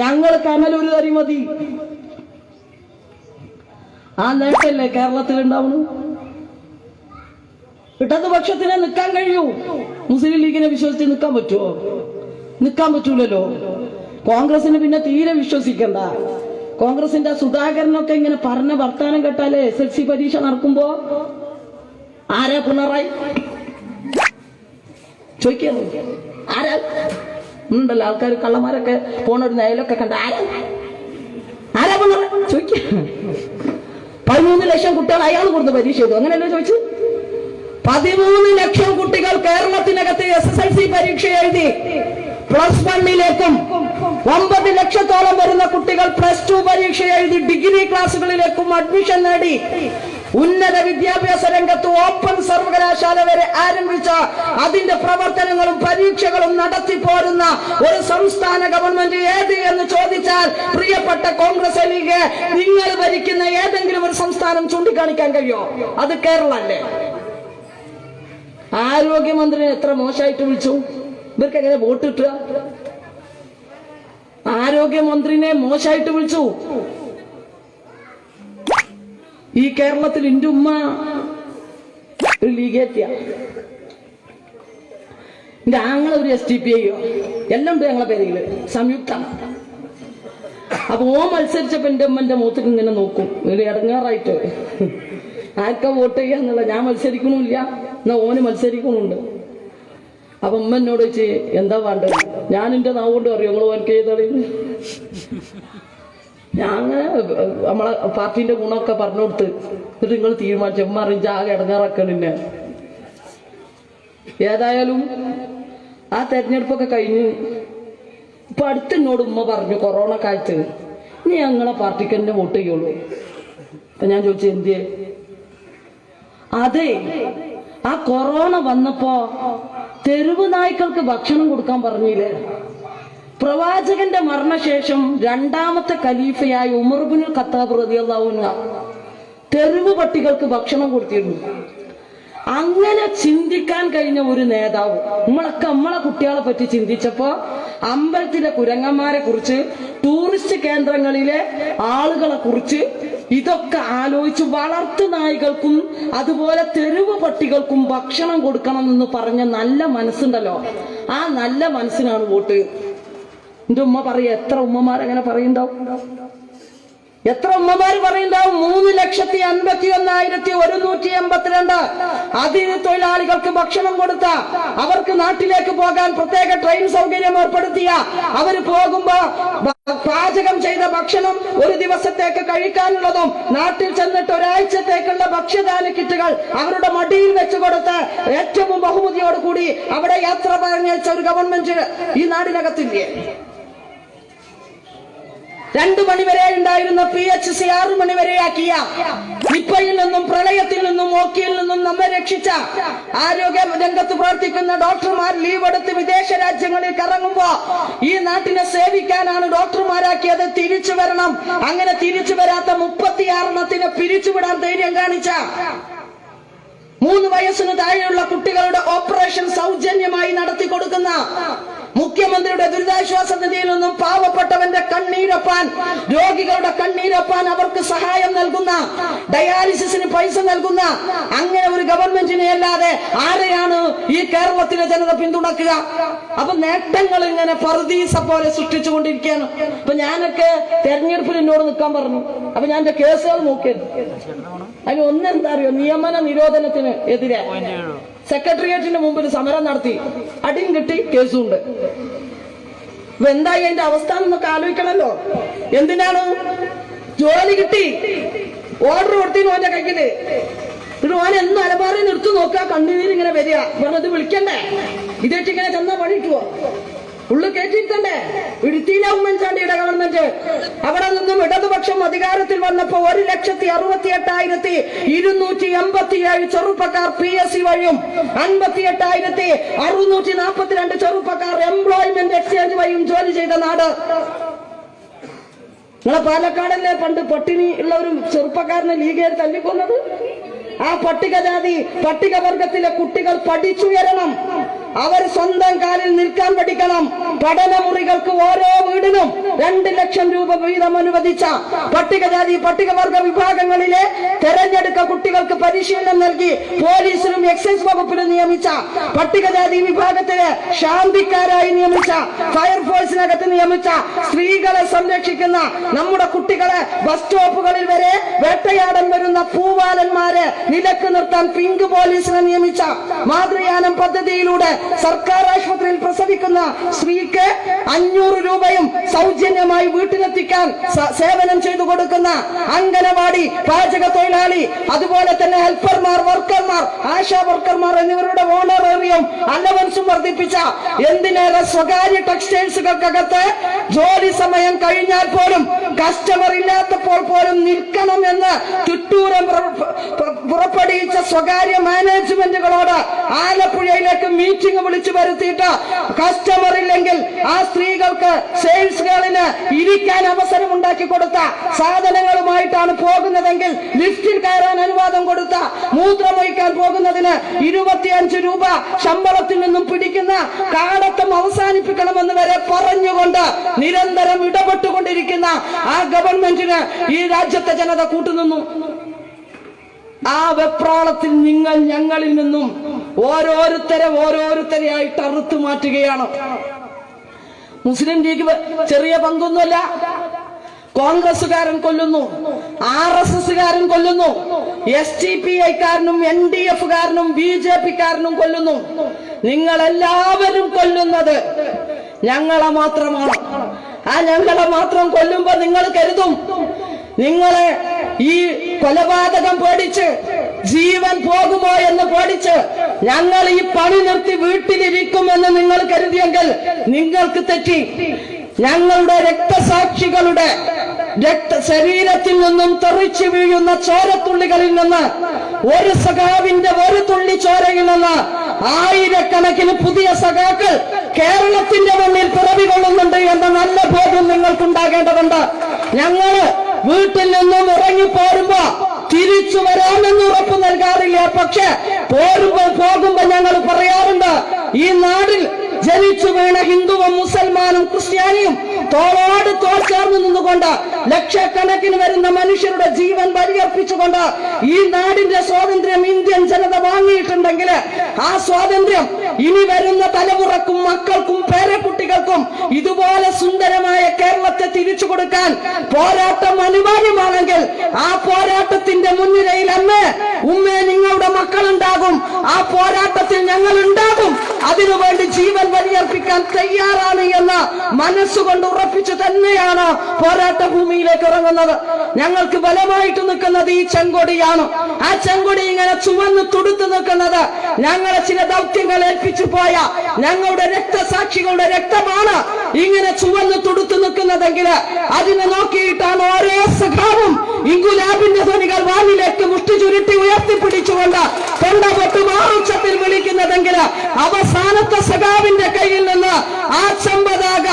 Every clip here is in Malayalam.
ഞങ്ങൾ കനലൊരു തരി മതി. ആ നേട്ടല്ലേ കേരളത്തിൽ ഉണ്ടാവുന്നു ഇടതുപക്ഷത്തിന് നിൽക്കാൻ കഴിയൂ. മുസ്ലിം ലീഗിനെ വിശ്വസിച്ച് നിൽക്കാൻ പറ്റുമോ? നിൽക്കാൻ പറ്റൂലല്ലോ. കോൺഗ്രസിന് പിന്നെ തീരെ വിശ്വസിക്കണ്ട. കോൺഗ്രസിന്റെ സുധാകരനൊക്കെ ഇങ്ങനെ പറഞ്ഞ വർത്താനം കേട്ടാലേ എസ് എൽ സി പരീക്ഷ നടക്കുമ്പോ ആരാ പിണറായി? ചോദിക്കാൻ ആരാ? ഉണ്ടല്ലോ ആൾക്കാർ കള്ളന്മാരൊക്കെ പോണൊരു നയലൊക്കെ കണ്ട പതിമൂന്ന് ലക്ഷം കുട്ടികൾ അയാൾ കൊടുത്ത് പരീക്ഷ ചെയ്തു അങ്ങനെയല്ലോ ചോദിച്ചു പതിമൂന്ന് ലക്ഷം കുട്ടികൾ കേരളത്തിനകത്ത് എസ് എസ് എൽ സി പരീക്ഷ എഴുതി പ്ലസ് വണ്ണിലേക്കും ഒമ്പത് ലക്ഷത്തോളം വരുന്ന കുട്ടികൾ പ്ലസ് ടു പരീക്ഷ എഴുതി ഡിഗ്രി ക്ലാസ്സുകളിലേക്കും അഡ്മിഷൻ നേടി. ഉന്നത വിദ്യാഭ്യാസ രംഗത്ത് ഓപ്പൺ സർവകലാശാല വരെ ആരംഭിച്ച അതിന്റെ പ്രവർത്തനങ്ങളും പരീക്ഷകളും നടത്തി പോരുന്ന ഒരു സംസ്ഥാന ഗവൺമെന്റ് ഏത് എന്ന് ചോദിച്ചാൽ പ്രിയപ്പെട്ട കോൺഗ്രസ് ലീഗ് നിങ്ങൾ ഭരിക്കുന്ന ഏതെങ്കിലും ഒരു സംസ്ഥാനം ചൂണ്ടിക്കാണിക്കാൻ കഴിയോ? അത് കേരള അല്ലേ ആരോഗ്യമന്ത്രിനെ എത്ര മോശമായിട്ട് വിളിച്ചു? ഇവർക്ക് എങ്ങനെ വോട്ട് കിട്ടുക? ആരോഗ്യമന്ത്രിനെ മോശമായിട്ട് വിളിച്ചു? ഈ കേരളത്തിൽ എന്റെ ഉമ്മ ഒരു ലീഗേത്തിയ എന്റെ ആങ്ങളെ ഒരു എസ് ടി പി ഐയോ എല്ലാം ഉണ്ട് ഞങ്ങളെ പേരിൽ സംയുക്ത. അപ്പൊ ഓ മത്സരിച്ചപ്പോ എന്റെ ഉമ്മന്റെ മൂത്തിട്ട് ഇങ്ങനെ നോക്കും. ഒരു ഇടങ്ങാറായിട്ട്. ആർക്കാ വോട്ട് ചെയ്യാന്നുള്ള ഞാൻ മത്സരിക്കണില്ല എന്നാ ഓന് മത്സരിക്കണുണ്ട് അപ്പൊ ഉമ്മ എന്നോട് ചോദിച്ച് എന്താ വേണ്ടത്? ഞാൻ എന്റെ നാവുകൊണ്ട് അറിയോ നിങ്ങൾ വർക്ക് ചെയ്തറിയുന്നു ഞാൻ അങ്ങനെ നമ്മളെ പാർട്ടിന്റെ ഗുണമൊക്കെ പറഞ്ഞു കൊടുത്ത് എന്നിട്ട് നിങ്ങൾ തീരുമാനിച്ചു. ഉമ്മ അറിയിച്ച ആകെ ഇടങ്ങാറാക്കണിന്നെ ഏതായാലും ആ തെരഞ്ഞെടുപ്പൊക്കെ കഴിഞ്ഞ് ഇപ്പൊ അടുത്ത് എന്നോട് ഉമ്മ പറഞ്ഞു കൊറോണ കാലത്ത് ഇനി ഞങ്ങളെ പാർട്ടിക്ക് തന്നെ വോട്ട് ചെയ്യുള്ളൂ. അപ്പൊ ഞാൻ ചോദിച്ചു എന്തിയെ? അതെ ആ കൊറോണ വന്നപ്പോ തെരുവ് നായ്ക്കൾക്ക് ഭക്ഷണം കൊടുക്കാൻ പറഞ്ഞില്ലേ? പ്രവാചകന്റെ മരണശേഷം രണ്ടാമത്തെ ഖലീഫയായ ഉമർബുൽ ഖത്താബ് റതിയല്ലാവുന്ന തെരുവ് പട്ടികൾക്ക് ഭക്ഷണം കൊടുത്തിരുന്നു. അങ്ങനെ ചിന്തിക്കാൻ കഴിഞ്ഞ ഒരു നേതാവ് നമ്മളൊക്കെ നമ്മളെ കുട്ടികളെ പറ്റി ചിന്തിച്ചപ്പോ അമ്പലത്തിലെ കുരങ്ങന്മാരെ കുറിച്ച് ടൂറിസ്റ്റ് കേന്ദ്രങ്ങളിലെ ആളുകളെ കുറിച്ച് ഇതൊക്കെ ആലോചിച്ച് വളർത്തു നായ്കൾക്കും അതുപോലെ തെരുവ് പട്ടികൾക്കും ഭക്ഷണം കൊടുക്കണം എന്ന് പറഞ്ഞ നല്ല മനസ്സുണ്ടല്ലോ. ആ നല്ല മനസ്സിനാണ് വോട്ട്. എന്റെ ഉമ്മ പറയ എത്ര ഉമ്മമാരങ്ങനെ പറയുണ്ടാവും എത്ര ഉമ്മമാർ പറയുണ്ടാവും മൂന്ന് ലക്ഷത്തി അൻപത്തി ഒന്നായിരത്തി ഒരുന്നൂറ്റി എൺപത്തിരണ്ട്. അതിഥി തൊഴിലാളികൾക്ക് ഭക്ഷണം കൊടുത്ത അവർക്ക് നാട്ടിലേക്ക് പോകാൻ പ്രത്യേക ട്രെയിൻ സൗകര്യം ഏർപ്പെടുത്തിയ അവർ പോകുമ്പോ പാചകം ചെയ്ത ഭക്ഷണം ഒരു ദിവസത്തേക്ക് കഴിക്കാനുള്ളതും നാട്ടിൽ ചെന്നിട്ട് ഒരാഴ്ചത്തേക്കുള്ള ഭക്ഷ്യദാന കിറ്റുകൾ അവരുടെ മടിയിൽ വെച്ചു കൊടുത്ത് ഏറ്റവും ബഹുമതിയോടുകൂടി അവിടെ യാത്ര പറഞ്ഞയച്ച ഒരു ഗവൺമെന്റ് ഈ നാടിനകത്തില്ലേ? രണ്ടു മണിവരെ ഉണ്ടായിരുന്ന പി എച്ച് സി ആറു മണിവരെയാക്കിയ നിപ്പയിൽ നിന്നും പ്രളയത്തിൽ നിന്നും ഓക്കിയിൽ നിന്നും നമ്മെ രക്ഷിച്ച ആരോഗ്യ രംഗത്ത് പ്രവർത്തിക്കുന്ന ഡോക്ടർമാർ ലീവ് എടുത്ത് വിദേശ രാജ്യങ്ങളിൽ കറങ്ങുമ്പോ ഈ നാട്ടിനെ സേവിക്കാനാണ് ഡോക്ടർമാരാക്കിയത്. തിരിച്ചു വരണം. അങ്ങനെ തിരിച്ചു വരാത്ത മുപ്പത്തിയാറെണ്ണത്തിനെ പിരിച്ചുവിടാൻ ധൈര്യം കാണിച്ച മൂന്ന് വയസ്സിന് താഴെയുള്ള കുട്ടികളുടെ ഓപ്പറേഷൻ സൗജന്യമായി നടത്തി കൊടുക്കുന്ന മുഖ്യമന്ത്രിയുടെ ദുരിതാശ്വാസ നിധിയിൽ നിന്നും പാവപ്പെട്ടവന്റെ കണ്ണീരൊപ്പാൻ രോഗികളുടെ കണ്ണീരൊപ്പാൻ അവർക്ക് സഹായം നൽകുന്ന ഡയാലിസിസിന് പൈസ നൽകുന്ന അങ്ങനെ ഒരു ഗവൺമെന്റിനെ അല്ലാതെ ആരെയാണ് ഈ കേരളത്തിലെ ജനത പിന്തുണക്കുക? അപ്പൊ നേട്ടങ്ങൾ ഇങ്ങനെ പർദീസ പോലെ സൃഷ്ടിച്ചുകൊണ്ടിരിക്കുകയാണ്. അപ്പൊ ഞാനൊക്കെ തെരഞ്ഞെടുപ്പിൽ എന്നോട് നിൽക്കാൻ പറഞ്ഞു. അപ്പൊ ഞാൻ എന്റെ കേസുകൾ നോക്കിയത് അതിന് ഒന്നെന്താ അറിയോ? നിയമന നിരോധനത്തിന് എതിരെ. സെക്രട്ടേറിയറ്റിന് മുമ്പിൽ സമരം നടത്തി. അടിയും കിട്ടി കേസുണ്ട്. അപ്പൊ എന്തായി അതിന്റെ അവസ്ഥ എന്നൊക്കെ ആലോചിക്കണല്ലോ. എന്തിനാണ് ജോലി കിട്ടി? ഓർഡർ കൊടുത്തിന് ഓന്റെ കയ്യിൽ. എന്നിട്ട് ഓൻ എന്ന് അലമാറി നിർത്തു നോക്കുക കണ്ണുനീരിങ്ങനെ വരിക. പറഞ്ഞത് വിളിക്കണ്ടേ? ഇതേറ്റിങ്ങനെ ചെന്നാ പണി കിട്ടുവോ? ഉള്ളു കേട്ടിരുത്തണ്ടേ ഇടുത്തിയിലെ ഉമ്മൻചാണ്ടിയുടെ ഗവൺമെന്റ് അവിടെ നിന്നും ഇടതുപക്ഷം അധികാരത്തിൽ വന്നപ്പോ ഒരു ലക്ഷത്തി അറുപത്തി എട്ടായിരത്തി ഇരുന്നൂറ്റി എൺപത്തിയേഴ് ചെറുപ്പക്കാർ പി എസ് സി വഴിയും അൻപത്തി എട്ടായിരത്തി അറുന്നൂറ്റി നാൽപ്പത്തിരണ്ട് ചെറുപ്പക്കാർ എംപ്ലോയ്മെന്റ് എക്സ്ചേഞ്ച് വഴിയും ജോലി ചെയ്ത നാട്. നിങ്ങളെ പാലക്കാടല്ലേ പണ്ട് പട്ടിണി ഉള്ള ഒരു ചെറുപ്പക്കാരനെ ലീഗേൽ തല്ലിക്കൊന്നത്? ആ പട്ടികജാതി പട്ടികവർഗത്തിലെ കുട്ടികൾ പഠിച്ചുയരണം. അവർ സ്വന്തം കാലിൽ നിൽക്കാൻ പഠിക്കണം. പഠനമുറികൾക്ക് ഓരോ വീടിനും രണ്ട് ലക്ഷം രൂപ വീതം അനുവദിച്ച പട്ടികജാതി പട്ടികവർഗ വിഭാഗങ്ങളിലെ തെരഞ്ഞെടുക്ക കുട്ടികൾക്ക് പരിശീലനം നൽകി പോലീസിലും എക്സൈസ് വകുപ്പിലും നിയമിച്ച പട്ടികജാതി വിഭാഗത്തിലെ ശാന്തിക്കാരായി നിയമിച്ച ഫയർഫോഴ്സിനകത്ത് നിയമിച്ച സ്ത്രീകളെ സംരക്ഷിക്കുന്ന നമ്മുടെ കുട്ടികളെ ബസ് സ്റ്റോപ്പുകളിൽ വരെ വേട്ടയാടൻ വരുന്ന പൂവാലന്മാരെ നിലയ്ക്ക് നിർത്താൻ പിങ്ക് പോലീസിനെ നിയമിച്ച മാതൃയാനം പദ്ധതിയിലൂടെ സർക്കാർ ആശുപത്രിയിൽ പ്രസവിക്കുന്ന സ്ത്രീക്ക് അഞ്ഞൂറ് രൂപയും സൗജന്യമായി വീട്ടിലെത്തിക്കാൻ സേവനം ചെയ്തു കൊടുക്കുന്ന അംഗനവാടി പാചക തൊഴിലാളി അതുപോലെ തന്നെ ഹെൽപ്പർമാർ വർക്കർമാർ ആശാ വർക്കർമാർ എന്നിവരുടെ ഓണറേറിയം അലവൻസും വർദ്ധിപ്പിച്ച എന്തിനേറെ സ്വകാര്യ ടെക്സ്റ്റൈൽസുകൾക്കകത്ത് ജോലി സമയം കഴിഞ്ഞാൽ പോലും കസ്റ്റമർ ഇല്ലാത്തപ്പോൾ പോലും നിൽക്കണം എന്ന് പുറപ്പെടുവിച്ച സ്വകാര്യ മാനേജ്മെന്റുകളോട് ആലപ്പുഴയിലേക്ക് മീറ്റിംഗ് വിളിച്ചു വരുത്തിയിട്ട് കസ്റ്റമർ ഇല്ലെങ്കിൽ ആ സ്ത്രീകൾക്ക് സെയിൽസ് ഗേളിന് ഇരിക്കാൻ അവസരം ഉണ്ടാക്കി കൊടുത്ത സാധനങ്ങളുമായിട്ടാണ് പോകുന്നതെങ്കിൽ ലിഫ്റ്റിൽ കയറാൻ അനുവാദം കൊടുത്ത മൂത്രമൊഴിക്കാൻ പോകുന്നതിന് ഇരുപത്തിയഞ്ച് രൂപ ശമ്പളത്തിൽ നിന്നും പിടിക്കുന്ന കാടത്തം അവസാനിപ്പിക്കണമെന്ന് വരെ പറഞ്ഞുകൊണ്ട് നിരന്തരം ഇടപെട്ടുകൊണ്ടിരിക്കുന്ന ആ ഗവൺമെന്റിന് ഈ രാജ്യത്തെ ജനത കൂട്ടുനിന്നു. ആ വെപ്രാളത്തിൽ നിങ്ങൾ ഞങ്ങളിൽ നിന്നും ഓരോരുത്തരെ ഓരോരുത്തരെയായിട്ട് അറുത്തു മാറ്റുകയാണ്. മുസ്ലിം ലീഗ് ചെറിയ പങ്കൊന്നുമല്ല. കോൺഗ്രസുകാരൻ കൊല്ലുന്നു. ആർ എസ് എസ്സുകാരൻ കൊല്ലുന്നു. എസ് ടി പി ഐക്കാരനും എൻ ഡി എഫുകാരനും ബി ജെ പിക്കാരനും കൊല്ലുന്നു. നിങ്ങൾ എല്ലാവരും കൊല്ലുന്നത് ഞങ്ങളെ മാത്രമാണ്. ആ ഞങ്ങളെ മാത്രം കൊല്ലുമ്പോ നിങ്ങൾ കരുതും. നിങ്ങളെ ഈ കൊലപാതകം പേടിച്ച് ജീവൻ പോകുമോ എന്ന് പേടിച്ച് ഞങ്ങൾ ഈ പണി നിർത്തി വീട്ടിലിരിക്കുമെന്ന് നിങ്ങൾ കരുതിയെങ്കിൽ നിങ്ങൾക്ക് തെറ്റി. ഞങ്ങളുടെ രക്തസാക്ഷികളുടെ രക്ത ശരീരത്തിൽ നിന്നും തെറിച്ചു വീഴുന്ന ചോരത്തുള്ളികളിൽ നിന്ന് ഒരു സഖാവിന്റെ ഒരു തുള്ളി ചോരയിൽ നിന്ന് ആയിരക്കണക്കിന് പുതിയ സഖാക്കൾ കേരളത്തിന്റെ മണ്ണിൽ പിറവി കൊള്ളുന്നുണ്ട് എന്ന നല്ല ബോധം നിങ്ങൾക്കുണ്ടാകേണ്ടതുണ്ട്. ഞങ്ങൾ വീട്ടിൽ നിന്നും ഇറങ്ങി പോരുമ്പോ തിരിച്ചു വരാമെന്ന് ഉറപ്പ് നൽകാറില്ല. പക്ഷെ പോരുമ്പോ പോകുമ്പോ ഞങ്ങൾ പറയാറുണ്ട് ഈ നാടിൽ ജനിച്ചു വീണ ഹിന്ദുവും മുസൽമാനും ക്രിസ്ത്യാനിയും തോളോട് തോൾ ചേർന്ന് നിന്നുകൊണ്ട് ലക്ഷക്കണക്കിന് വരുന്ന മനുഷ്യരുടെ ജീവൻ ബലിയർപ്പിച്ചുകൊണ്ട് ഈ നാടിന്റെ സ്വാതന്ത്ര്യം ഇന്ത്യൻ ജനത വാങ്ങിയിട്ടുണ്ടെങ്കിൽ ആ സ്വാതന്ത്ര്യം ഇനി വരുന്ന തലമുറക്കും മക്കൾക്കും പേരക്കുട്ടികൾക്കും ഇതുപോലെ സുന്ദരമായ കേരളത്തെ തിരിച്ചു കൊടുക്കാൻ പോരാട്ടം അനിവാര്യമാണെങ്കിൽ ആ പോരാട്ടത്തിന്റെ മുൻനിരയിൽ അന്ന് ഉമ്മേ നിങ്ങളുടെ മക്കളുണ്ടാകും? ആ പോരാട്ടത്തിൽ ഞങ്ങൾ ഉണ്ടാകും അതിനുവേണ്ടി ജീവൻ വലിയർപ്പിക്കാൻ തയ്യാറാണ് എന്ന് മനസ്സുകൊണ്ട് ഉറപ്പിച്ചു തന്നെയാണ് പോരാട്ട ഭൂമിയിലേക്ക് ഇറങ്ങുന്നത്. ഞങ്ങൾക്ക് ബലമായിട്ട് നിൽക്കുന്നത് ഈ ചെങ്കൊടിയാണ്. ആ ചെങ്കൊടി ഇങ്ങനെ ചുവന്ന് തുടുത്തു നിൽക്കുന്നത്. ഞങ്ങളെ ചില ദൗത്യങ്ങൾ ഏൽപ്പിച്ചു പോയ ഞങ്ങളുടെ രക്തസാക്ഷികളുടെ രക്തമാണ് ഇങ്ങനെ ചുവന്ന് തുടുത്തു നിൽക്കുന്നതെങ്കിൽ അതിനെ നോക്കിയിട്ടാണ് ഓരോ സഖാവും ഇങ്കുലാബിന്റെ ധ്വനികൾ വാനിലേക്ക് മുഷ്ടി ചുരുട്ടി ഉയർത്തിപ്പിടിച്ചുകൊണ്ട് തൊണ്ട പൊട്ട് മാറുച്ചത്തിൽ വിളിക്കുന്നതെങ്കിൽ അവസാനത്തെ സഖാവിന്റെ കയ്യിൽ നിന്ന് ആ ചെമ്പതാക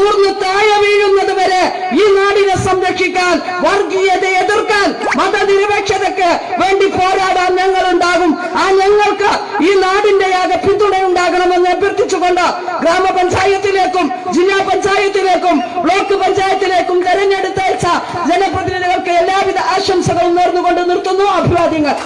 ഊർന്നു താഴെ വീഴുന്നത് വരെ ഈ നാടിനെ സംരക്ഷിക്കാൻ വർഗീയതയെ എതിർക്കാൻ മതനിരപേക്ഷതയ്ക്ക് വേണ്ടി പോരാടാൻ ഞങ്ങൾ ഉണ്ടാകും ആ ഞങ്ങൾക്ക് ഈ നാടിന്റെയാകെ പിന്തുണയുണ്ടാകണമെന്ന് അഭ്യർത്ഥിച്ചുകൊണ്ട് ഗ്രാമപഞ്ചായത്തിലേക്കും ജില്ലാ പഞ്ചായത്തിലേക്കും ബ്ലോക്ക് പഞ്ചായത്തിലേക്കും തെരഞ്ഞെടുത്തയച്ച ജനപ്രതിനിധികൾക്ക് എല്ലാവിധ ആശംസകളും നേർന്നുകൊണ്ട് നിർത്തുന്നു. അഭിവാദ്യങ്ങൾ.